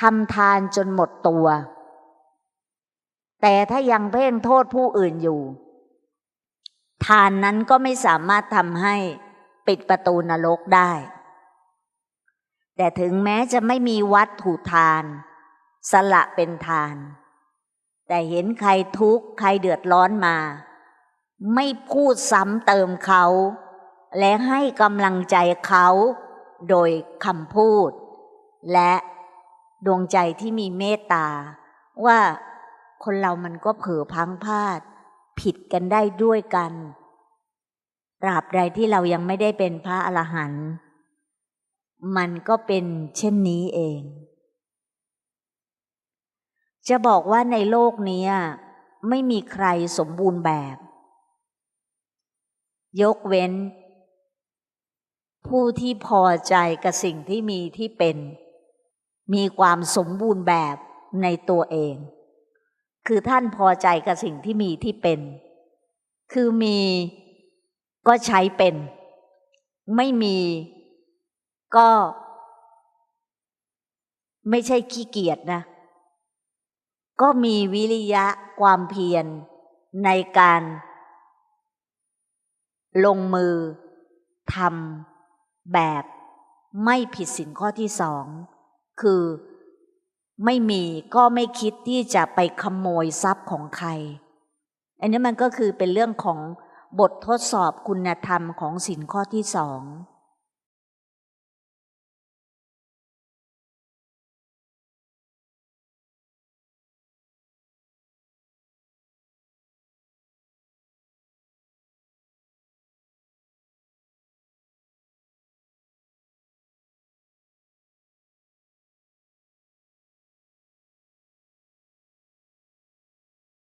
ทำทานจนหมดตัว แต่ถ้ายังเพ่งโทษผู้อื่นอยู่ ทานนั้นก็ไม่สามารถทำให้ปิดประตูนรกได้ แต่ถึงแม้จะไม่มีวัตถุทาน สละเป็นทาน แต่เห็นใครทุกข์ใครเดือดร้อนมา ไม่พูดซ้ำเติมเขา และให้กำลังใจเขาโดยคำพูด และ ดวงใจที่มีเมตตา ว่าคนเรามันก็เผลอพังพลาด ผิดกันได้ด้วยกันตราบใดที่เรายังไม่ได้เป็นพระอรหันต์มันก็เป็นเช่นนี้เอง จะบอกว่าในโลกนี้ไม่มีใครสมบูรณ์แบบ ยกเว้น ผู้ที่พอใจกับสิ่งที่มีที่เป็น มีความสมบูรณ์แบบในตัวเอง คือท่านพอใจกับสิ่งที่มีที่เป็น คือมีก็ใช้เป็น ไม่มีก็ ไม่ใช่ขี้เกียจนะ ก็มีวิริยะความเพียรในการลงมือทำแบบไม่ผิดสินข้อที่สอง คือไม่มีก็ไม่คิดที่จะไปขโมยทรัพย์ของใคร อันนี้มันก็คือเป็นเรื่องของบททดสอบคุณธรรมของสินข้อที่สอง